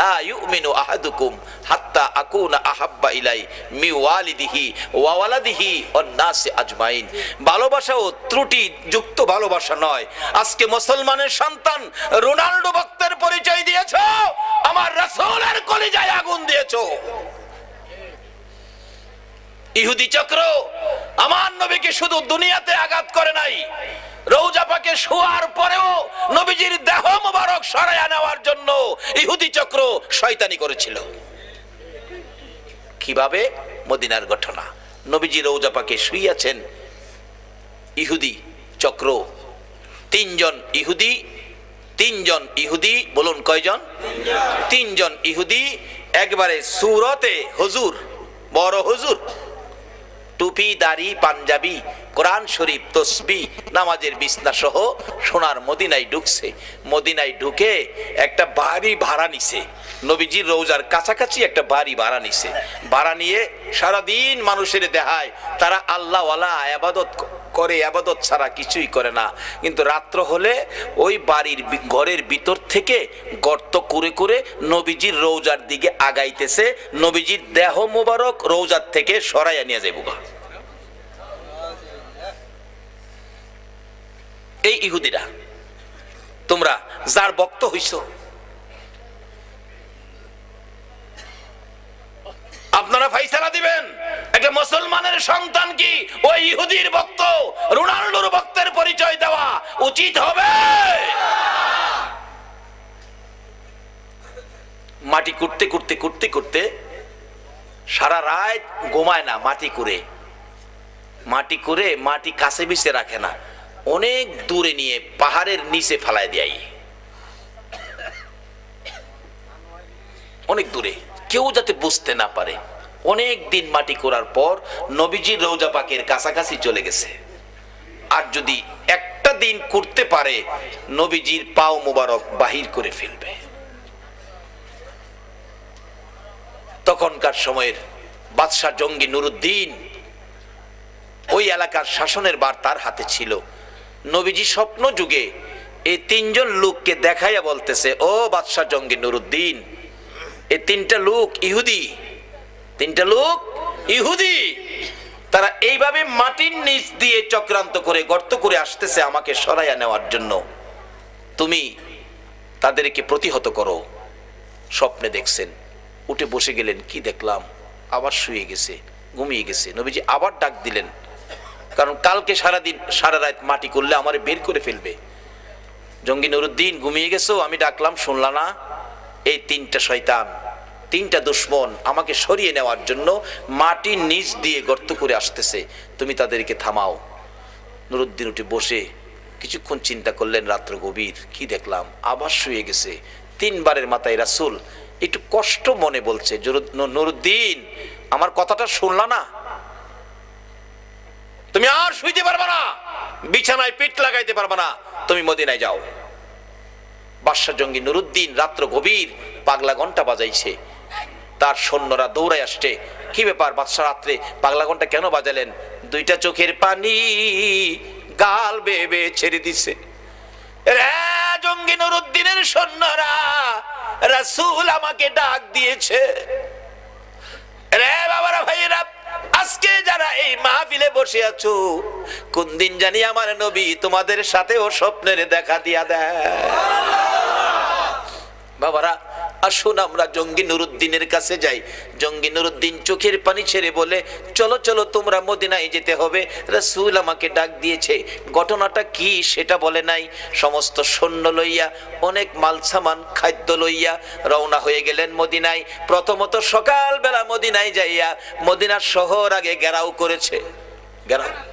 লা ইউমিনু আহাদুকুম হাত্তা আকুনা আহাব্বা ইলাই মি ওয়ালিদিহি ওয়া ওয়ালাদিহি ওয়ান নাসি আজমাইন। ভালোবাসা ও ত্রুটি যুক্ত ভালোবাসা নয়। আজকে মুসলমানের সন্তান রোনাল্ডো ভক্তের পরিচয় দিয়েছ, আমার রাসূলের কলিজায় আগুন দিয়েছ। ইহুদি চক্র আমার নবীকে শুধু দুনিয়াতে আঘাত করে নাই, রৌজা পাকে শোয়ার পরেও নবীজির দেহ মোবারক সরাইয়া নেওয়ার জন্য ইহুদি চক্র শয়তানি করেছিল। কীভাবে? মদিনার ঘটনা। নবীজি রৌজা পাকে শুইয়াছেন ইহুদি চক্র। তিনজন ইহুদি তিনজন ইহুদি, বলুন কয়জন? তিনজন ইহুদি, একবারে সুরতে হজুর, বড় হুজুর। টুপি, দাড়ি, পাঞ্জাবি, কোরআন শরীফ, তসবি, নামাজের বিছনা সহ সোনার মদিনায় ঢুকছে। মদিনায় ঢুকে একটা বাড়ি ভাড়া নিছে। নবীজির রৌজার কাছাকাছি একটা বাড়ি ভাড়া নিছে। ভাড়া নিয়ে সারাদিন মানুষের দেহায় তারা আল্লাহওয়ালা আবাদত করে আবাদত ছাড়া কিছুই করে না। কিন্তু রাত্র হলে ওই বাড়ির ঘরের ভিতর থেকে গর্ত করে করে নবীজির রৌজার দিকে আগাইতেছে। নবীজির দেহ মোবারক রৌজার থেকে সরাইয়া নিয়ে যাইব এই ইহুদিরা, তোমরা যার বক্ত হইছ, আপনারা ফাইসালা দিবেন। একটা মুসলমানের সন্তান কি? ওই ইহুদির ভক্ত রোনাল্ডোর ভক্তের পরিচয় দেওয়া উচিত হবে মাটি করতে করতে করতে সারা রাত ঘুমায় না মাটি করে। মাটি করে মাটি কাছে বিছে রাখে না। অনেক দূরে নিয়ে পাহাড়ের নিচে ফেলায় দেয়। অনেক দূরে। কেউ যাতে বুঝতে না পারে। অনেক দিন মাটি করার পর নবীজির রৌজা পাকের কাছাকাছি চলে গেছে। আর যদি একটা দিন করতে পারে, নবীজির পাও মোবারক বাহির করে ফেলবে। তখনকার সময়ের বাদশাহ জঙ্গি নুরুদ্দিন ওই এলাকার শাসনের বার তার হাতে ছিল। নবীজি স্বপ্ন যুগে এই তিনজন লোককে দেখাইয়া বলতেছে, ও বাদশাহ জঙ্গি নুরুদ্দিন এই তিনটা লোক ইহুদি, তিনটা লোক ইহুদি। তারা এইভাবে মাটির নিচ দিয়ে চক্রান্ত করে, গর্ত করে আসতেছে আমাকে সরাইয়া নেওয়ার জন্য। তুমি তাদেরকে প্রতিহত করো। স্বপ্নে দেখছেন। উঠে বসে গেলেন, কি দেখলাম? আবার শুয়ে গেছে, ঘুমিয়ে গেছে। নবীজি আবার ডাক দিলেন, কারণ কালকে সারাদিন, সারা রাত মাটি করলে আমার বের করে ফেলবে। জঙ্গি নুরুদ্দিন, ঘুমিয়ে গেছো? আমি ডাকলাম, শুনলা না? এই তিনটা শয়তান, তিনটা দুশ্মন আমাকে সরিয়ে নেওয়ার জন্য মাটির নিচ দিয়ে গর্ত করে আসতেছে। তুমি তাদেরকে থামাও। নুরুদ্দিন উঠে বসে কিছুক্ষণ চিন্তা করলেন, রাত্র গভীর, কি দেখলাম? আবার শুয়ে গেছে। তিনবারের মাথায় রাসুল একটু কষ্ট মনে বলছে নুরুদ্দিন, আমার কথাটা শুনলা না? তুমি আর শুইতে পারবে না, বিছানায় পিঠ লাগাইতে পারবে না, তুমি মদিনায় যাও। বাদশা জঙ্গি নুরুদ্দিন রাত্র গভীর পাগলা ঘণ্টা বাজাইছে, তার সৈন্যরা দৌড়ায় আসছে। কি ব্যাপার বাদশা রাত্রে পাগলা ঘণ্টা কেন বাজালেন? দুইটা চোখের পানি গাল বেবে ছেড়ে দিছে। রে জঙ্গি নুরুদ্দিনের সৈন্যরা রাসূল আমাকে ডাক দিয়েছে। রে বাবারা ভাইয়েরা, আজকে যারা এই মাহফিলে বসে আছো, কোন দিন জানি আমার নবী তোমাদের সাথেও স্বপ্নের দেখা দিয়া দেয়। বাবারা আসুন আমরা জঙ্গি নুরুদ্দিনের কাছে যাই। জঙ্গি নুরুদ্দিন চোখের পানি ছেড়ে বলে, চলো চলো, তোমরা মদিনায় যেতে হবে। রাসূল আমাকে ডাক দিয়েছে, ঘটনাটা কি সেটা বলে নাই? সমস্ত সৈন্য লইয়া, অনেক মাল সামান খাদ্য লইয়া রওনা হয়ে গেলেন মদিনায়। প্রথমত সকালবেলা মদিনায় যাইয়া মদিনার শহর আগে গেরাও করেছে। একটা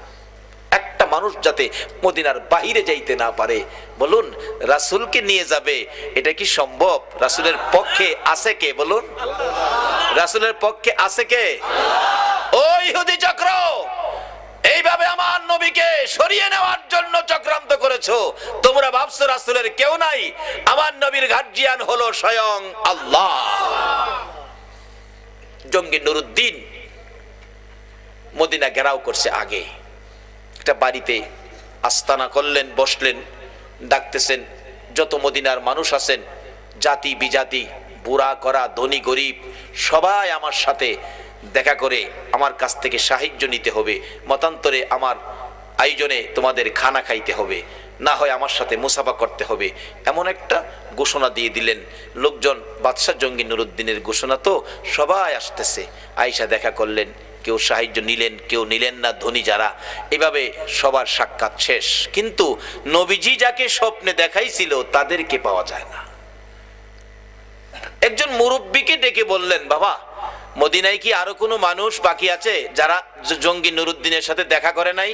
মানুষ যাতে মদিনার বাহিরে যাইতে না পারে। বলুন, রাসূলকে নিয়ে যাবে, এটা কি সম্ভব? রাসূলের পক্ষে আছে কে? বলুন। রাসূলের পক্ষে আছে কে? ও ইহুদি চক্র, এইভাবে আমার নবীকে সরিয়ে নেওয়ার জন্য চক্রান্ত করেছ। তোমরা ভাবছ রাসূলের কেউ নাই? আমার নবীর গার্জিয়ান হলো স্বয়ং আল্লাহ। জঙ্গি নুরুদ্দিন মদিনা ঘেরাও করছে আগে। একটা বাড়িতে আস্তানা করলেন, বসলেন, ডাকতেছেন, যত মদিনার মানুষ আছেন, জাতি বিজাতি, বুড়া করা ধনী, গরিব, সবাই আমার সাথে দেখা করে আমার কাছ থেকে সাহায্য নিতে হবে। মতান্তরে আমার আয়োজনে তোমাদের খানা খাইতে হবে। না হয় আমার সাথে মুসাফা করতে হবে। এমন একটা ঘোষণা দিয়ে দিলেন। লোকজন, বাদশাহ জঙ্গি নুরুদ্দিনের ঘোষণা তো সবাই আসতেছে। আয়সা দেখা করলেন কেউ সাহায্য নিলেন, কেউ নিলেন না, ধনী যারা, এভাবে সবার সাক্ষাৎ শেষ। কিন্তু নবীজি যাকে স্বপ্নে দেখাইছিল, তাদেরকে পাওয়া যায় না। একজন মুরব্বীকে ডেকে বললেন, বাবা, মদিনায় কি আরও কোনো মানুষ বাকি আছে যারা জঙ্গি নুরুদ্দিনের সাথে দেখা করে নাই?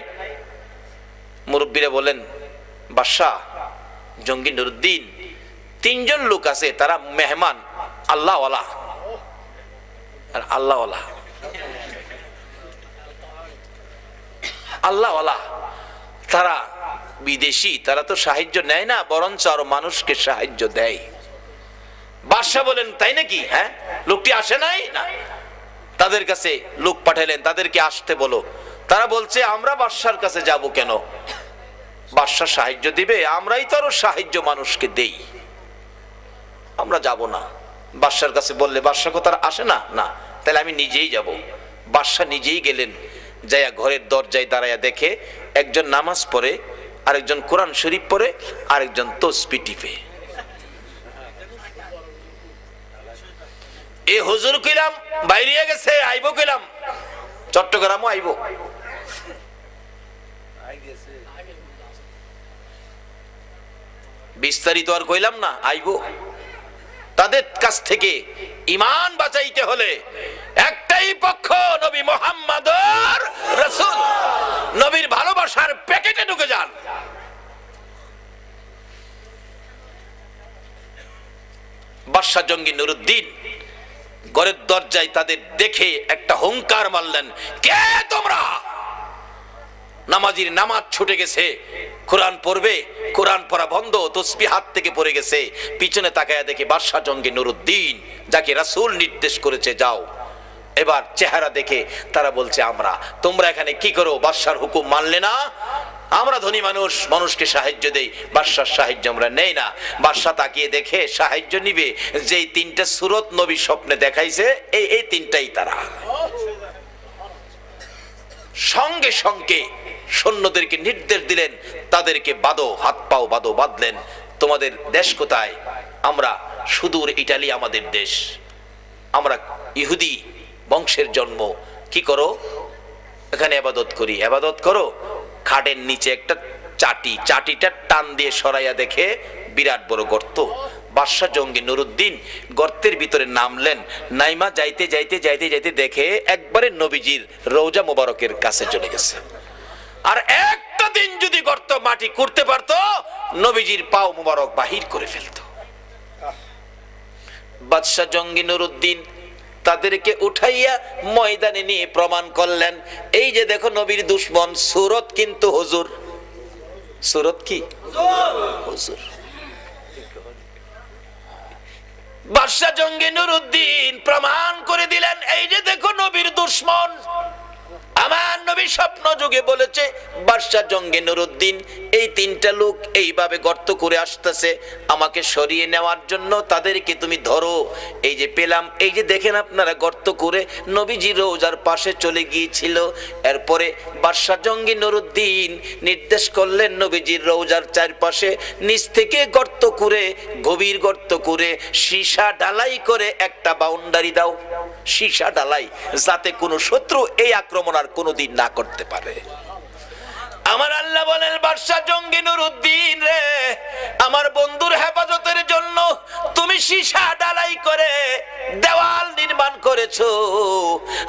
মুরব্বীরা বলেন বাদশাহ জঙ্গি নুরুদ্দিন, তিনজন লোক আছে, তারা মেহমান, আল্লাহওয়ালা। আর আল্লাহওয়ালা। আল্লাহওয়ালা। তারা বিদেশি, তারা তো সাহায্য নেয় না, বরঞ্চ আরও মানুষকে সাহায্য দেয়। বাদশাহ বলেন, তাই নাকি? হ্যাঁ? লোকটি আসে নাই? না। তাদের কাছে লোক পাঠালেন, তাদেরকে আসতে বলো। তারা বলছে, আমরা বাদশার কাছে যাব কেন? বাদশাহ সাহায্য দিবে, আমরাই তো আরও সাহায্য মানুষকে দেই। আমরা যাব না। বাদশার কাছে বললে, বাদশাহ কোথার আসে না? না। তাহলে আমি নিজেই যাব। বাদশাহ নিজেই গেলেন। যাইয়া ঘরের দরজায় দাঁড়াইয়া দেখে একজন নামাজ পড়ে, আরেকজন কোরআন শরীফ পড়ে, আরেকজন তসবি টিপে। এ হুজুর কইলাম, বাইরে গেছে, আইবো কইলাম। চট্টগ্রামও আইবো। বিস্তারিত আর কইলাম না, আইবো। তাদের কাছ থেকে ইমান বাঁচাইতে হলে একটাই পক্ষ নবী মোহাম্মদ রসুল। নবীর ভালোবাসার প্যাকেটে ঢুকে যান। বাদশাহ জঙ্গি নুরুদ্দিন ঘরের দরজায় তাদের দেখে একটা হুঙ্কার মারলেন, কে তোমরা? নামাজির নামাজ ছুটে গেছে, কোরআন পড়বে, কোরআন পড়া বন্ধ তসবি হাত থেকে পড়ে গেছে। পিছনে তাকায়া দেখে বাদশাহ জঙ্গি নুরুদ্দিন, যাকে রাসূল নির্দেশ করেছে, যাও। এবার চেহারা দেখে তারা বলছে, আমরা, তোমরা এখানে কি করো? বাদশার হুকুম মানলে না? আমরা ধনী মানুষ, মানুষকে সাহায্য দেই। বাদশার সাহায্য আমরা নেই না। বাদশাহ তাকিয়ে দেখে সাহায্য নিবে। যেই তিনটা সুরত নবী স্বপ্নে দেখাইছে, এই এই তিনটাই তারা। সঙ্গে সঙ্গে সৈন্যদেরকে নির্দেশ দিলেন, তাদেরকে বাদো হাত পাও বাদো বাঁধলেন। তোমাদের দেশ কোথায়? আমরা, সুদূর ইটালি, আমাদের দেশ। আমরা ইহুদি বংশের জন্ম। কি করো? এখানে আবাদত করি। আবাদত করো? খাটের নিচে একটা চাটি। চাটিটা টান দিয়ে সরাইয়া দেখে বিরাট বড় গর্ত। বাদশাহ জঙ্গি নুরুদ্দিন গর্তের ভিতরে নামলেন। নাইমা যাইতে যাইতে যাইতে যাইতে দেখে একবারে নবীজির রৌজা মোবারকের কাছে চলে গেছে। আর একটা দিন যদি গর্ত মাটি করতে পারতো নবীজির পাও মোবারক বাহির করে ফেলতো। বাদশাহ জঙ্গি নুরুদ্দিন তাদেরকে উঠাইয়া ময়দানে নিয়ে প্রমাণ করলেন। এই যে দেখো নবীর দুশ্মন, সুরত কিন্তু হজুর। সুরত কি? হজুর। বাদশাহ জঙ্গি নুরুদ্দিন প্রমাণ করে দিলেন, এই যে দেখো নবীর দুশ্মন। নবী স্বপ্ন যুগে বলেছে বাদশাহ জঙ্গে নুরুদ্দিন, এই তিনটা লোক এইভাবে গর্ত করে আসতেছে, আমাকে সরিয়ে নেওয়ার জন্য তাদেরকে তুমি ধরো। এই যে পেলাম, এই যে দেখেন আপনারা গর্ত করে নবীজি রোজার পাশে চলে গিয়েছিল। এরপরে বাদশাহ জঙ্গি নুরুদ্দিন নির্দেশ করলেন নবীজির রোজার চারপাশে নিচ থেকে গর্ত করে, গভীর গর্ত করে সীসা ডালাই করে একটা বাউন্ডারি দাও। সীসা ডালাই যাতে কোনো শত্রু এই আক্রমণ আর কোনোদিন না করতে পারে। আমার আল্লাহ বলেন, বাদশাহ জঙ্গি নুরুদ্দিন রে, আমার বন্ধুর হেফাজতের জন্য তুমি সীসা ডালাই করে দেওয়াল নির্মাণ করেছ।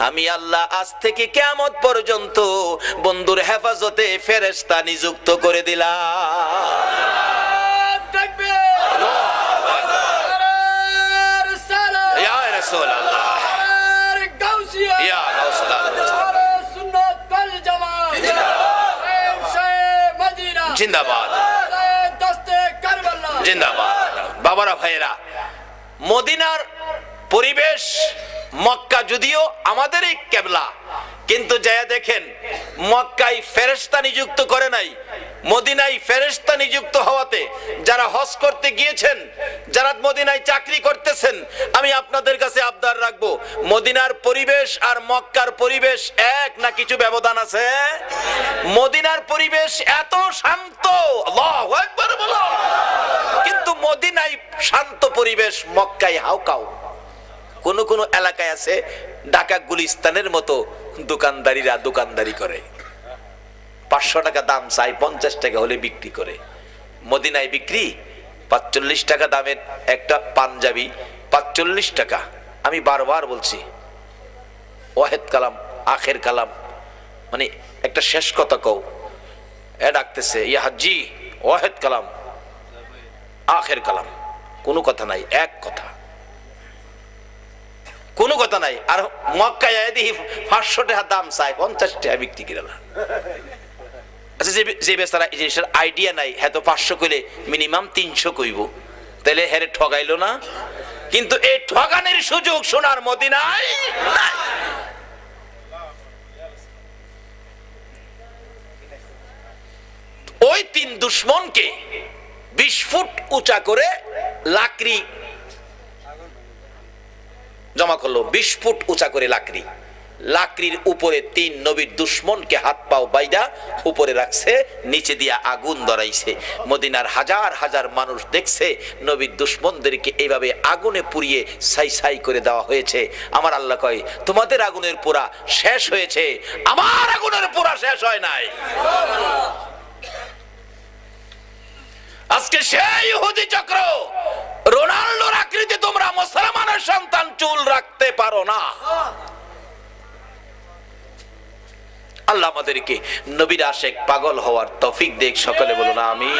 আমি আল্লাহ আজ থেকে কেমন পর্যন্ত বন্ধুর হেফাজতে ফেরেস্তা নিযুক্ত করে দিলাম ইয়া রাসূলুল্লাহ ইয়া রাসূলুল্লাহ জিন্দাবাদ। জিন্দাবাদ। বাবারা, ভাইয়েরা, মদিনার পরিবেশ মক্কা যদিও আমাদেরই কেবলা, কিন্তু যায়া দেখেন, মক্কায় ফেরেস্তা নিযুক্ত করে নাই। মদিনায় ফেরেশতা নিযুক্ত হওয়াতে যারা হজ করতে গিয়েছেন, যারা মদিনায় চাকরি করতেছেন, আমি আপনাদের কাছে আবদার রাখব, মদিনার পরিবেশ আর মক্কার পরিবেশ এক না কিছু ব্যবধান আছে? মদিনার পরিবেশ এত শান্ত বলো। কিন্তু মদিনায় শান্ত পরিবেশ মক্কায় হাউকাও কোন কোন এলাকায় আছে, ঢাকা গুলিস্তানের মতো দোকানদারিরা দোকানদারি করে। পাঁচশো টাকা দাম চাই, পঞ্চাশ টাকা হলে বিক্রি করে। মদিনায় বিক্রি, পাঁচচল্লিশ টাকা দামের একটা পাঞ্জাবি, পাঁচচল্লিশ টাকা। আমি বারবার বলছি, ওয়াহেদ কালাম, আখের কালাম মানে একটা শেষ কথা কও। এ ডাকতেছে, ইয়া হাজি ওয়াহেদ কালাম, আখের কালাম। কোনো কথা নাই, এক কথা। কোনো কথা নাই, আর মক্কায় দেখি পাঁচশো টাকা দাম চাই, পঞ্চাশ টাকা বিক্রি করে না। আচ্ছা যে যে বেচারা এই জিনিসের আইডিয়া নাই হ্যাঁ তো পাঁচশো কইলে মিনিমাম তিনশো কইব। তাহলে হ্যাঁ ঠগাইলো না? কিন্তু এই ঠগানের সুযোগ সোনার মদিনায় নাই। ওই তিন দুশ্মনকে বিশ ফুট উঁচা করে লাকড়ি জমা করল, বিশ ফুট উঁচা করে লাকড়ি। লাকড়ির উপরে তিন নবীর দুশ্মনকে হাত পাও বাইদা, উপরে রাখছে, নিচে দিয়া আগুন ধরাইছে। মদিনার হাজার হাজার মানুষ দেখছে, নবীর দুশ্মনদেরকে এইভাবে আগুনে পুড়িয়ে সাই সাই করে দেওয়া হয়েছে। আমার আল্লাহ কয়, তোমাদের আগুনের পোড়া শেষ হয়েছে, আমার আগুনের পোড়া শেষ হয় নাই। আজকে সেই হুদি চক্র, রোনাল্ডোর আকৃতি তোমরা মুসলমানের সন্তান চুল রাখতে পারো না। আল্লাহ আমাদেরকে নবীর আশেক পাগল হওয়ার তফিক দেখ সকলে বলুন আমি